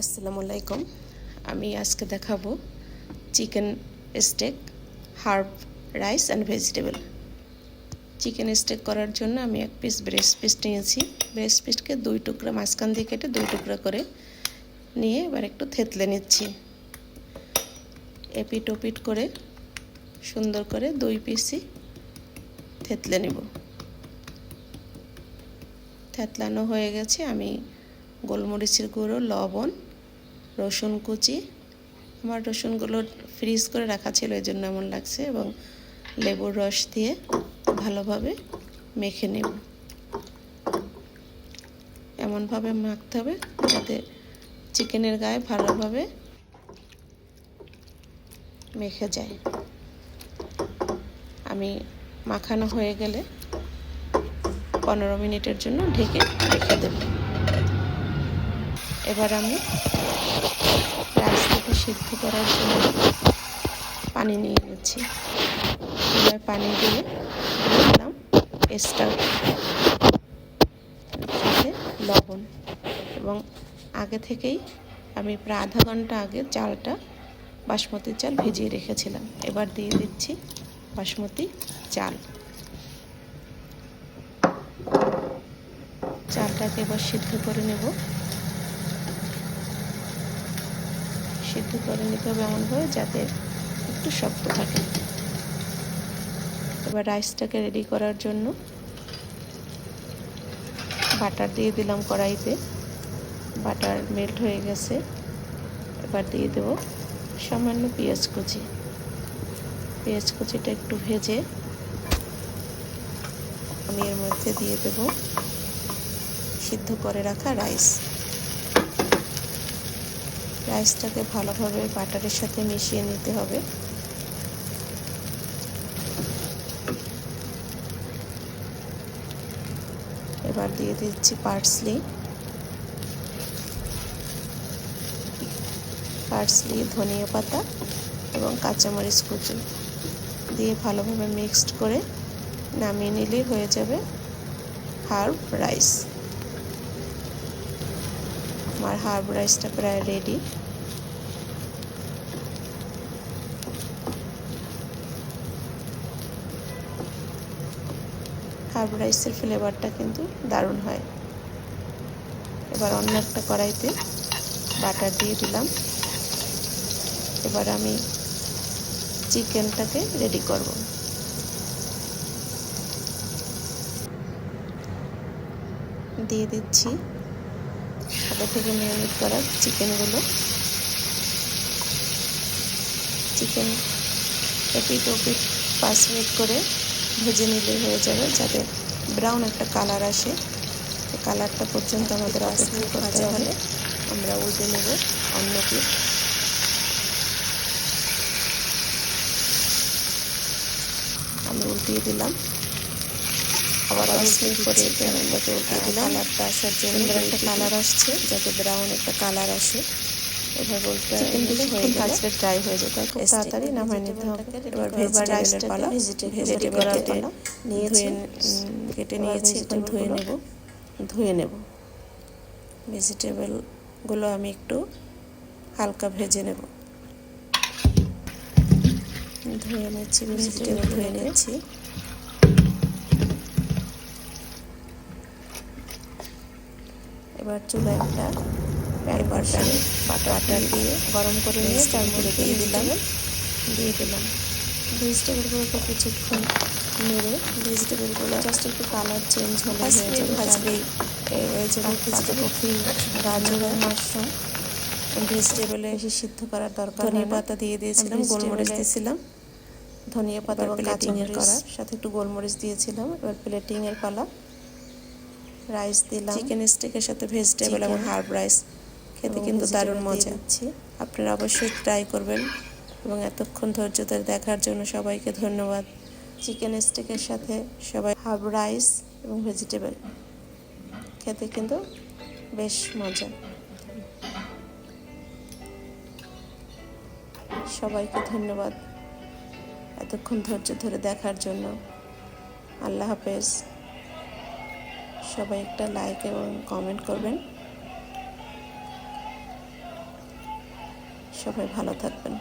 আসসালামু আলাইকুম। আমি আজকে দেখাবো chicken steak herb rice and vegetable chicken steak করার জন্য আমি এক পিস ব্রেস্ট পিস নিয়েছি। ব্রেস্ট পিসকে দুই টুকরা মাঝখান দিয়ে কেটে দুই টুকরা করে নিয়ে এবার একটু থেতলে নিচ্ছি। এপিট ওপিট করে সুন্দর করে দুই পিসই থেতলে নেব। থেতলানো হয়ে গেছে। আমি গোলমরিচের গুঁড়ো, লবণ রসুন কুচি। আমার রসুনগুলো ফ্রিজ করে রাখা ছিল এই জন্য এমন লাগছে এবং লেবুর রস দিয়ে ভালোভাবে মেখে নেব। এমনভাবে মাখতে হবে যাতে চিকেনের গায়ে ভালোভাবে মেখে যায়। আমি মাখানো হয়ে গেলে পনেরো মিনিটের জন্য ঢেকে রেখে দেব। এবার আমি রাইসটাকে সিদ্ধ করার জন্য পানি নিয়ে নিচ্ছি। এবার পানি দিয়ে দিলাম সাথে লবণ এবং আগে থেকেই আমি প্রায় আধা ঘণ্টা আগে চালটা বাসমতি চাল ভিজিয়ে রেখেছিলাম। এবার দিয়ে দিচ্ছি বাসমতি চাল। চালটাকে এবার সিদ্ধ করে নেব। সিদ্ধ করে নিতে হবে এমনভাবে যাতে একটু শক্ত থাকে। এবার রাইসটাকে রেডি করার জন্য বাটার দিয়ে দিলাম কড়াইতে। বাটার মেল্ট হয়ে গেছে। এবার দিয়ে দেব সামান্য পেঁয়াজ কুচি। পেঁয়াজ কুচিটা একটু ভেজে আমি এর মধ্যে দিয়ে দেব সিদ্ধ করে রাখা রাইস। রাইসটাকে ভালোভাবে বাটারের সাথে মিশিয়ে নিতে হবে। এবার দিয়ে দিচ্ছি পার্সলি। পার্সলি, ধনিয়া পাতা এবং কাঁচামরিচ কুচি দিয়ে ভালোভাবে মিক্সড করে নামিয়ে নিলেই হয়ে যাবে হার্ব রাইস। আমার হার্ব রাইসটা প্রায় রেডি হার্ব রাইসের ফ্লেভারটা কিন্তু দারুণ হয়। এবার অন্য একটা কড়াইতে বাটার দিয়ে দিলাম। এবার আমি চিকেনটাকে রেডি করব। দিয়ে দিচ্ছি আগে থেকে ম্যারিনেট করা চিকেনগুলো চিকেন এপিট ওপিট পাঁচ মিনিট করে ভেজে নিলে হয়ে যাবে যাতে ব্রাউন একটা কালার আসে। কালারটা পর্যন্ত আমাদের অপেক্ষা করতে হবে। আমরা উল্টে নেব অন্য পিঠ আমি উল্টিয়ে দিলাম। আবার পাঁচ মিনিট পরে এটাকে উল্টিয়ে দিলাম। কালারটা আসার জন্য একটা কালার আসছে। যাতে ব্রাউন একটা কালার আসে। এভাবে উল্টে হয়ে ড্রাই হয়ে খুব তাড়াতাড়ি নামায় নিতে হবে। এবার ভেজিটেবলের পালা। ভেজিটেবলের পালা। নিয়ে ধুয়ে কেটে নিয়েছি এখন ধুয়ে নেব। ধুয়ে নেব। ভেজিটেবলগুলো আমি একটু হালকা ভেজে নেব। ধুয়ে নিচ্ছি ভেজিটেবল ধুয়ে নিচ্ছি। এবার চুলায় একটা প্যান বাটার বাটার দিয়ে গরম করে নিয়ে তার মধ্যে দিয়ে দিলাম। দিয়ে দিলাম। ভেজিটেবলগুলোকে কিছুক্ষণ নেড়ে ভেজিটেবলগুলো জাস্ট একটু কালার চেঞ্জ হলে হয়ে যাবে ভাজলেই এই যে কফি গাজর মাশরুম ভেজিটেবলে এসে সিদ্ধ করার দরকার ধনিয়া পাতা দিয়ে দিয়েছিলাম গোলমরিচ দিয়েছিলাম। ধনিয়া পাতা প্লেটিংয়ের করার সাথে একটু গোলমরিচ দিয়েছিলাম। এবার প্লেটিংয়ের পালা রাইস দিলাম। চিকেন স্টিকের সাথে ভেজিটেবল এবং হার্ব রাইস খেতে কিন্তু দারুণ মজা। আপনারা অবশ্যই ট্রাই করবেন এবং এতক্ষণ ধৈর্য ধরে দেখার জন্য সবাইকে ধন্যবাদ। চিকেন স্টিকের সাথে সবাই হার্ব রাইস এবং ভেজিটেবল খেতে কিন্তু বেশ মজা। সবাইকে ধন্যবাদ এতক্ষণ ধৈর্য ধরে দেখার জন্য। আল্লাহ হাফেজ। সবাই একটা লাইক এবং কমেন্ট করবেন। সবাই ভালো থাকবেন।